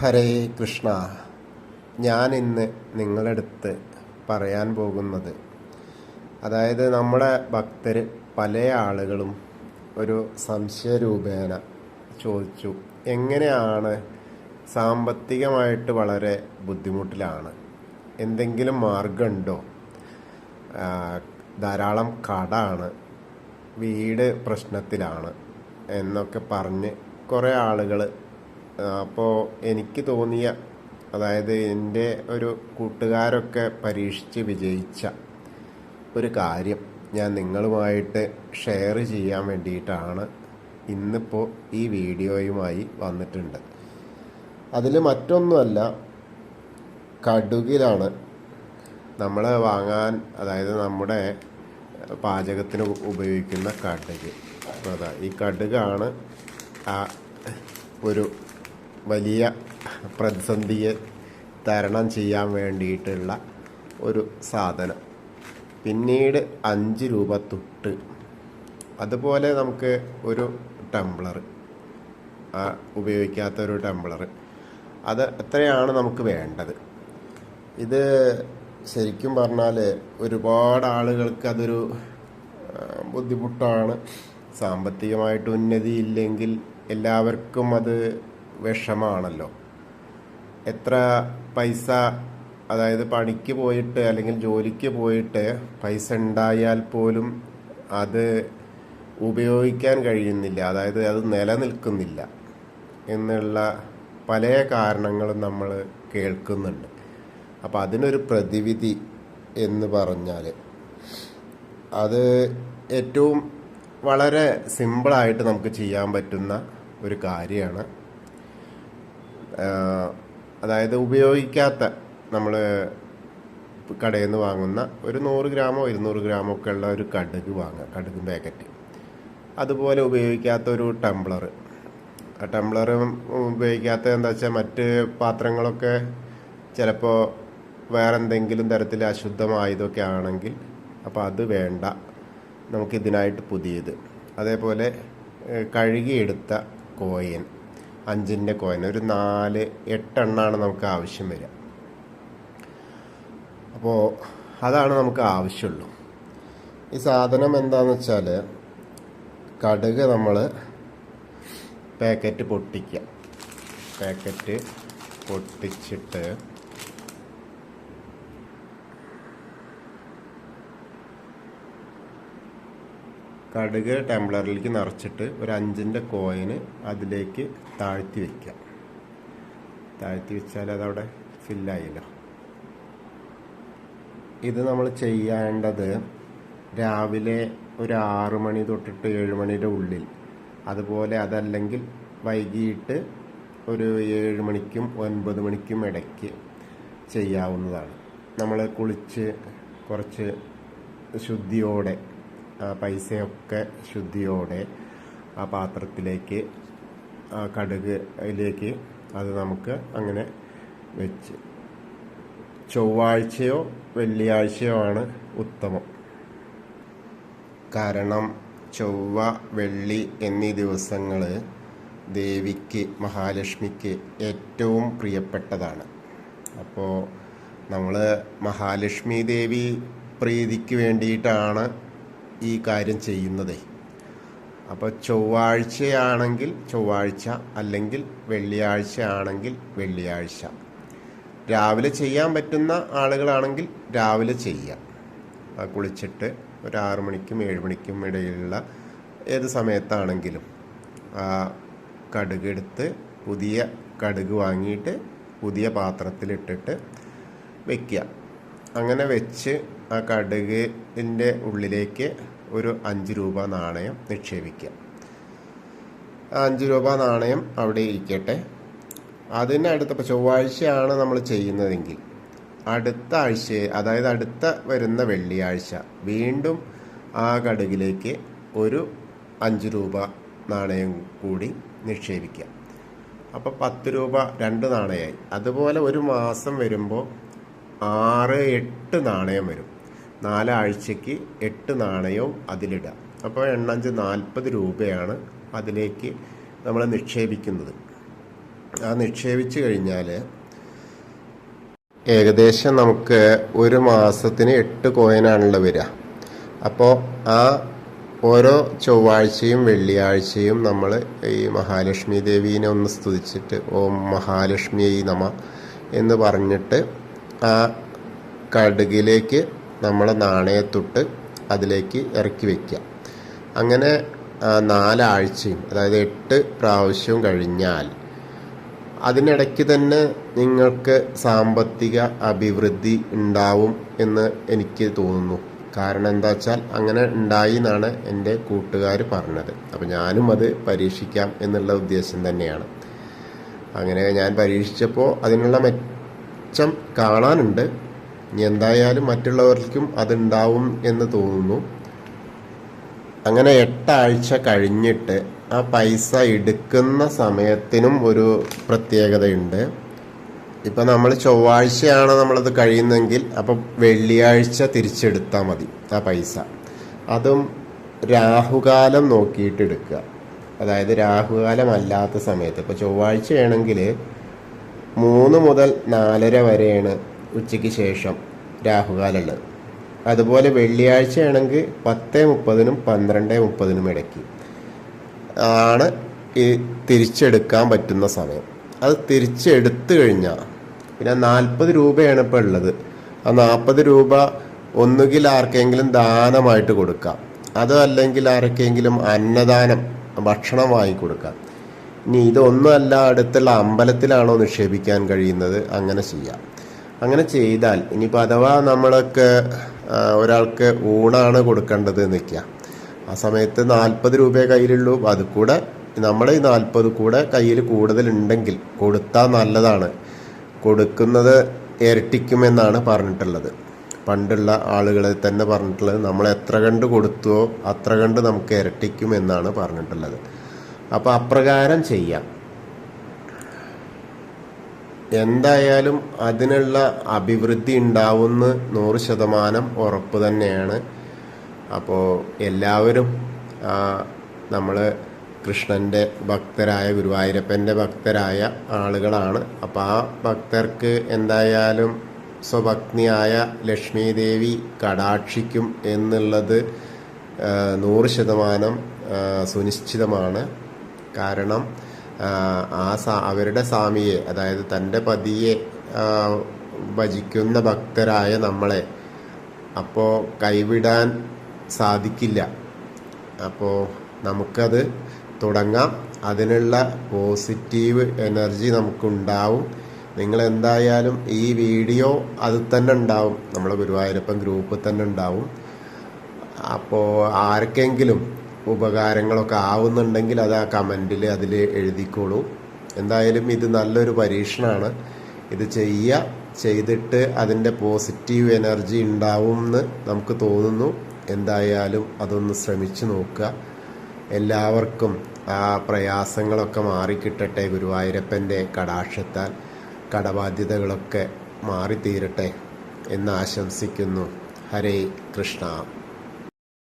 ഹരേ കൃഷ്ണ ഞാൻ ഇന്ന് നിങ്ങളുടെ അടുത്ത് പറയാൻ പോകുന്നത്. അതായത് നമ്മുടെ ഭക്തർ പല ആളുകളും ഒരു സംശയരൂപേണ ചോദിച്ചു എങ്ങനെയാണ് സാമ്പത്തികമായിട്ട് വളരെ ബുദ്ധിമുട്ടിലാണ്? എന്തെങ്കിലും മാർഗമുണ്ടോ ധാരാളം കടാണ് വീട് പ്രശ്നത്തിലാണ് എന്നൊക്കെ പറഞ്ഞ് കുറേ ആളുകൾ അപ്പോൾ എനിക്ക് തോന്നിയ അതായത് എന്റെ ഒരു കൂട്ടുകാരൊക്കെ പരീക്ഷിച്ച് വിജയിച്ച ഒരു കാര്യം ഞാൻ നിങ്ങളുമായിട്ട് ഷെയർ ചെയ്യാൻ വേണ്ടിയിട്ടാണ് ഇന്നിപ്പോൾ ഈ വീഡിയോയുമായി വന്നിട്ടുണ്ട്. അതിൽ മറ്റൊന്നുമല്ല കടുകിലാണ് നമ്മൾ വാങ്ങാൻ അതായത് നമ്മുടെ പാചകത്തിന് ഉപയോഗിക്കുന്ന കടുക്. അപ്പോൾ അതാ ഈ കടുകാണ് ആ ഒരു വലിയ പ്രതിസന്ധിയെ തരണം ചെയ്യാൻ വേണ്ടിയിട്ടുള്ള ഒരു സാധനം. പിന്നീട് അഞ്ച് രൂപ തൊട്ട് അതുപോലെ നമുക്ക് ഒരു ടംബ്ലർ ഉപയോഗിക്കാത്ത ഒരു ടംബ്ലർ. അത് എത്രയാണ് നമുക്ക് വേണ്ടത്? ഇത് ശരിക്കും പറഞ്ഞാൽ ഒരുപാട് ആളുകൾക്ക് അതൊരു ബുദ്ധിമുട്ടാണ്. സാമ്പത്തികമായിട്ട് ഉന്നതി ഇല്ലെങ്കിൽ എല്ലാവർക്കും അത് വിഷമാണല്ലോ. എത്ര പൈസ അതായത് പണിക്ക് പോയിട്ട് അല്ലെങ്കിൽ ജോലിക്ക് പോയിട്ട് പൈസ ഉണ്ടായാൽ പോലും അത് ഉപയോഗിക്കാൻ കഴിയുന്നില്ല. അതായത് അത് നിലനിൽക്കുന്നില്ല എന്നുള്ള പല കാരണങ്ങളും നമ്മൾ കേൾക്കുന്നുണ്ട്. അപ്പോൾ അതിനൊരു പ്രതിവിധി എന്ന് പറഞ്ഞാൽ അത് ഏറ്റവും വളരെ സിമ്പിളായിട്ട് നമുക്ക് ചെയ്യാൻ പറ്റുന്ന ഒരു കാര്യമാണ്. അതായത് ഉപയോഗിക്കാത്ത നമ്മൾ കടയിൽ നിന്ന് വാങ്ങുന്ന ഒരു നൂറ് ഗ്രാമോ ഇരുന്നൂറ് ഗ്രാമോ ഒക്കെ ഉള്ള ഒരു കടുക് വാങ്ങുക കടുക് പാക്കറ്റ്. അതുപോലെ ഉപയോഗിക്കാത്ത ഒരു ടംബ്ലർ. ആ ടംബ്ലർ ഉപയോഗിക്കാത്ത എന്താ വെച്ചാൽ മറ്റ് പാത്രങ്ങളൊക്കെ ചിലപ്പോൾ വേറെ എന്തെങ്കിലും തരത്തിൽ അശുദ്ധമായതൊക്കെ ആണെങ്കിൽ അപ്പോൾ അത് വേണ്ട. നമുക്കിതിനായിട്ട് പുതിയത്. അതേപോലെ കഴുകിയെടുത്ത കോയിൻ. അഞ്ചിന്റെ കോയിൻ ഒരു നാല് എട്ടെണ്ണാണ് നമുക്ക് ആവശ്യം വരിക. അപ്പോൾ അതാണ് നമുക്ക് ആവശ്യമുള്ളൂ. ഈ സാധനം എന്താണെന്ന് വെച്ചാൽ കടുക് നമ്മൾ പാക്കറ്റ് പൊട്ടിക്കുക. പാക്കറ്റ് പൊട്ടിച്ചിട്ട് കടുക് ടംബ്ലറിലേക്ക് നിറച്ചിട്ട് ഒരു അഞ്ചിന്റെ കോയിന് അതിലേക്ക് താഴ്ത്തി വയ്ക്കുക താഴ്ത്തി വെച്ചാൽ അതവിടെ ഫില്ലായില്ല. ഇത് നമ്മൾ ചെയ്യേണ്ടത് രാവിലെ ഒരു ആറ് മണി തൊട്ടിട്ട് ഏഴ് മണിയുടെ ഉള്ളിൽ. അതുപോലെ അതല്ലെങ്കിൽ വൈകിട്ട് ഒരു ഏഴ് മണിക്കും ഒൻപത് മണിക്കും ഇടയ്ക്ക് ചെയ്യാവുന്നതാണ്. നമ്മൾ കുളിച്ച് കുറച്ച് ശുദ്ധിയോടെ പൈസയൊക്കെ ശുദ്ധിയോടെ ആ പാത്രത്തിലേക്ക് ആ കടുക് അതിലേക്ക് അത് നമുക്ക് അങ്ങനെ വെച്ച്. ചൊവ്വാഴ്ചയോ വെള്ളിയാഴ്ചയോ ആണ് ഉത്തമം. കാരണം ചൊവ്വ വെള്ളി എന്നീ ദിവസങ്ങൾ ദേവിക്ക് മഹാലക്ഷ്മിക്ക് ഏറ്റവും പ്രിയപ്പെട്ടതാണ്. അപ്പോൾ നമ്മൾ മഹാലക്ഷ്മി ദേവി പ്രീതിക്ക് വേണ്ടിയിട്ടാണ് ഈ കാര്യം ചെയ്യുന്നത്. അപ്പോൾ ചൊവ്വാഴ്ചയാണെങ്കിൽ ചൊവ്വാഴ്ച അല്ലെങ്കിൽ വെള്ളിയാഴ്ച ആണെങ്കിൽ വെള്ളിയാഴ്ച. രാവിലെ ചെയ്യാൻ പറ്റുന്ന ആളുകളാണെങ്കിൽ രാവിലെ ചെയ്യാം കുളിച്ചിട്ട് ഒരു ആറു മണിക്കും ഏഴ് മണിക്കും ഇടയിലുള്ള ഏത് സമയത്താണെങ്കിലും കടുകെടുത്ത് പുതിയ കടുക് വാങ്ങിയിട്ട് പുതിയ പാത്രത്തിലിട്ടിട്ട് വെക്കുക. അങ്ങനെ വെച്ച് ആ കടുകിന്റെ ഉള്ളിലേക്ക് ഒരു അഞ്ച് രൂപ നാണയം നിക്ഷേപിക്കുക ആ അഞ്ച് രൂപ നാണയം അവിടെ ഇരിക്കട്ടെ. അതിനടുത്ത ഇപ്പോൾ ചൊവ്വാഴ്ചയാണ് നമ്മൾ ചെയ്യുന്നതെങ്കിൽ അടുത്ത ആഴ്ച അതായത് അടുത്ത വരുന്ന വെള്ളിയാഴ്ച വീണ്ടും ആ കടുകിലേക്ക് ഒരു അഞ്ച് രൂപ നാണയം കൂടി നിക്ഷേപിക്കുക അപ്പോൾ പത്ത് രൂപ രണ്ട് നാണയമായി. അതുപോലെ ഒരു മാസം വരുമ്പോൾ ആറ് എട്ട് നാണയം വരും. നാലാഴ്ചയ്ക്ക് എട്ട് നാണയവും അതിലിടുക. അപ്പോൾ എണ്ണഞ്ച് നാൽപ്പത് രൂപയാണ് അതിലേക്ക് നമ്മൾ നിക്ഷേപിക്കുന്നത്. ആ നിക്ഷേപിച്ച് കഴിഞ്ഞാൽ ഏകദേശം നമുക്ക് ഒരു മാസത്തിന് എട്ട് കോയിനാണല്ലോ വരിക. അപ്പോൾ ആ ഓരോ ചൊവ്വാഴ്ചയും വെള്ളിയാഴ്ചയും നമ്മൾ ഈ മഹാലക്ഷ്മി ദേവീനെ ഒന്ന് സ്തുതിച്ചിട്ട് ഓം മഹാലക്ഷ്മിയെ നമ എന്ന് പറഞ്ഞിട്ട് ആ കടുകിലേക്ക് നമ്മളെ നാണയത്തൊട്ട് അതിലേക്ക് ഇറക്കി വയ്ക്കുക അങ്ങനെ നാലാഴ്ചയും അതായത് എട്ട് പ്രാവശ്യവും കഴിഞ്ഞാൽ അതിനിടയ്ക്ക് തന്നെ നിങ്ങൾക്ക് സാമ്പത്തിക അഭിവൃദ്ധി ഉണ്ടാവും എന്ന് എനിക്ക് തോന്നുന്നു. കാരണം എന്താ വെച്ചാൽ അങ്ങനെ ഉണ്ടായി എന്നാണ് എന്റെ കൂട്ടുകാർ പറഞ്ഞത്. അപ്പോൾ ഞാനും അത് പരീക്ഷിക്കാം എന്നുള്ള ഉദ്ദേശം തന്നെയാണ്. അങ്ങനെ ഞാൻ പരീക്ഷിച്ചപ്പോൾ അതിനുള്ള മെച്ചം കാണാനുണ്ട്. എന്തായാലും മറ്റുള്ളവർക്കും അതുണ്ടാവും എന്ന് തോന്നുന്നു. അങ്ങനെ എട്ടാഴ്ച കഴിഞ്ഞിട്ട് ആ പൈസ എടുക്കുന്ന സമയത്തിനും ഒരു പ്രത്യേകതയുണ്ട്. ഇപ്പം നമ്മൾ ചൊവ്വാഴ്ചയാണ് നമ്മളത് കഴിയുന്നെങ്കിൽ അപ്പം വെള്ളിയാഴ്ച തിരിച്ചെടുത്താൽ മതി ആ പൈസ. അതും രാഹുകാലം നോക്കിയിട്ട് എടുക്കുക. അതായത് രാഹുകാലം അല്ലാത്ത സമയത്ത്. ഇപ്പോൾ ചൊവ്വാഴ്ചയാണെങ്കിൽ മൂന്ന് മുതൽ നാലര വരെയാണ് ഉച്ചയ്ക്ക് ശേഷം രാഹുകാലുള്ളത്. അതുപോലെ വെള്ളിയാഴ്ചയാണെങ്കിൽ പത്ത് മുപ്പതിനും പന്ത്രണ്ട് മുപ്പതിനും ഇടയ്ക്ക്. ആണ് ഈ തിരിച്ചെടുക്കാൻ പറ്റുന്ന സമയം. അത് തിരിച്ചെടുത്തു കഴിഞ്ഞാൽ പിന്നെ നാൽപ്പത് രൂപയാണ് ഇപ്പോൾ ഉള്ളത്. ആ നാൽപ്പത് രൂപ ഒന്നുകിൽ ആർക്കെങ്കിലും ദാനമായിട്ട് കൊടുക്കാം. അതോ അല്ലെങ്കിൽ ആർക്കെങ്കിലും അന്നദാനം ഭക്ഷണം വാങ്ങിക്കൊടുക്കാം ഇനി ഇതൊന്നും അല്ല അടുത്തുള്ള അമ്പലത്തിലാണോ നിക്ഷേപിക്കാൻ കഴിയുന്നത്? അങ്ങനെ ചെയ്യാം. അങ്ങനെ ചെയ്താൽ ഇനിയിപ്പോൾ അഥവാ നമ്മളൊക്കെ ഒരാൾക്ക് ഊണാണ് കൊടുക്കേണ്ടത് നിൽക്കുക ആ സമയത്ത് നാൽപ്പത് രൂപയെ കയ്യിലുള്ളൂ. അത് കൂടെ നമ്മുടെ ഈ നാൽപ്പത് കൂടെ കയ്യിൽ കൂടുതലുണ്ടെങ്കിൽ കൊടുത്താൽ നല്ലതാണ്. കൊടുക്കുന്നത് ഇരട്ടിക്കുമെന്നാണ് പറഞ്ഞിട്ടുള്ളത്. പണ്ടുള്ള ആളുകളെ തന്നെ പറഞ്ഞിട്ടുള്ളത് നമ്മൾ എത്ര കണ്ട് കൊടുത്തുവോ അത്ര കണ്ട് നമുക്ക് ഇരട്ടിക്കുമെന്നാണ് പറഞ്ഞിട്ടുള്ളത്. അപ്പോൾ അപ്രകാരം ചെയ്യാം. എന്തായാലും അതിനുള്ള അഭിവൃദ്ധി ഉണ്ടാവുന്ന നൂറ് ശതമാനം ഉറപ്പ് തന്നെയാണ്. അപ്പോൾ എല്ലാവരും നമ്മൾ കൃഷ്ണന്റെ ഭക്തരായ ഗുരുവായൂരപ്പന്റെ ഭക്തരായ ആളുകളാണ്. അപ്പോൾ ആ ഭക്തർക്ക് എന്തായാലും സ്വഭഗ്നിയായ ലക്ഷ്മി ദേവി കടാക്ഷിക്കും എന്നുള്ളത് നൂറ് ശതമാനം സുനിശ്ചിതമാണ്. കാരണം ആ, അവരുടെ സ്വാമിയെ അതായത് തന്റെ പതിയെ ഭജിക്കുന്ന ഭക്തരായ നമ്മളെ അപ്പോൾ കൈവിടാൻ സാധിക്കില്ല. അപ്പോൾ നമുക്കത് തുടങ്ങാം. അതിനുള്ള പോസിറ്റീവ് എനർജി നമുക്കുണ്ടാവും. നിങ്ങൾ എന്തായാലും ഈ വീഡിയോ അത് തന്നെ ഉണ്ടാവും. നമ്മളെ ഗുരുവായൂരപ്പൻ ഗ്രൂപ്പിൽ തന്നെ ഉണ്ടാവും. അപ്പോൾ ആർക്കെങ്കിലും ഉപകാരങ്ങളൊക്കെ ആവുന്നുണ്ടെങ്കിൽ അത് ആ കമന്റിൽ അതിൽ എഴുതിക്കോളൂ. എന്തായാലും ഇത് നല്ലൊരു പരീക്ഷണമാണ്. ഇത് ചെയ്യുക ചെയ്തിട്ട് അതിന്റെ പോസിറ്റീവ് എനർജി ഉണ്ടാവും എന്ന് നമുക്ക് തോന്നുന്നു. എന്തായാലും അതൊന്ന് ശ്രമിച്ചു നോക്കുക. എല്ലാവർക്കും ആ പ്രയാസങ്ങളൊക്കെ മാറിക്കിട്ടട്ടെ ഗുരുവായൂരപ്പന്റെ കടാക്ഷത്താൽ. കടബാധ്യതകളൊക്കെ മാറിത്തീരട്ടെ എന്ന് ആശംസിക്കുന്നു. ഹരേ കൃഷ്ണ.